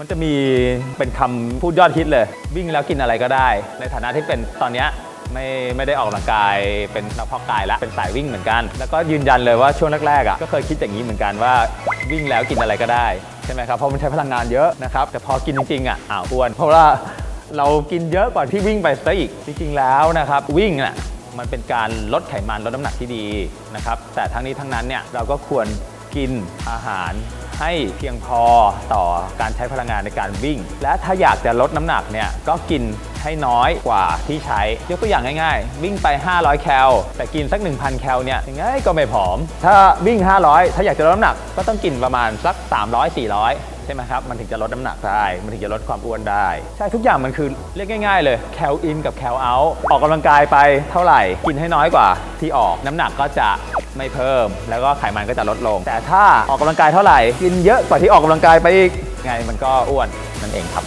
มันจะมีเป็นคำพูดยอดฮิตเลย วิ่งแล้วกินอะไรก็ได้ ในฐานะที่เป็นตอนนี้ไม่ไม่ได้ออกกำลังกายเป็นนักพาะกายแล้วเป็นสายวิ่งเหมือนกัน แล้วก็ยืนยันเลยว่าช่วงแรกๆอะก็เคยคิดอย่างนี้เหมือนกันว่าวิ่งแล้วกินอะไรก็ได้ใช่ไหมครับเพราะมันใช้พลังงานเยอะนะครับแต่พอกินจริงๆอะอ้าวอ้วนเพราะว่าเรากินเยอะกว่าที่วิ่งไปซะอีกจริงๆแล้วนะครับวิ่งน่ะมันเป็นการลดไขมันลดน้ำหนักที่ดีนะครับแต่ทั้งนี้ทั้งนั้นเนี่ยเราก็ควรกินอาหาร ให้เพียงพอต่อการใช้พลังงานในการวิ่ง และถ้าอยากจะลดน้ำหนักเนี่ยก็กินให้น้อยกว่าที่ใช้ ยกตัวอย่างง่ายๆ วิ่งไป 500 แคล แต่กินสัก 1,000 แคลเนี่ยยังไงก็ไม่ผอม ถ้าวิ่ง 500 ถ้าอยากจะลดน้ำหนัก ก็ต้องกินประมาณสัก 300 400ใช่ไหมครับ มันถึงจะลดน้ำหนักได้ มันถึงจะลดความอ้วนได้ ใช่ ทุกอย่างมันคือเรียกง่าย ๆ เลย แคลอินกับแคลเอาท์ออกกำลังกายไปเท่าไหร่ กินให้น้อยกว่าที่ออก น้ำหนักก็จะ ไม่เพิ่ม แล้วก็ไขมันก็จะลดลง แต่ถ้าออกกำลังกายเท่าไหร่ กินเยอะกว่าที่ออกกำลังกายไปอีกไงมันก็อ้วนนั่นเองครับ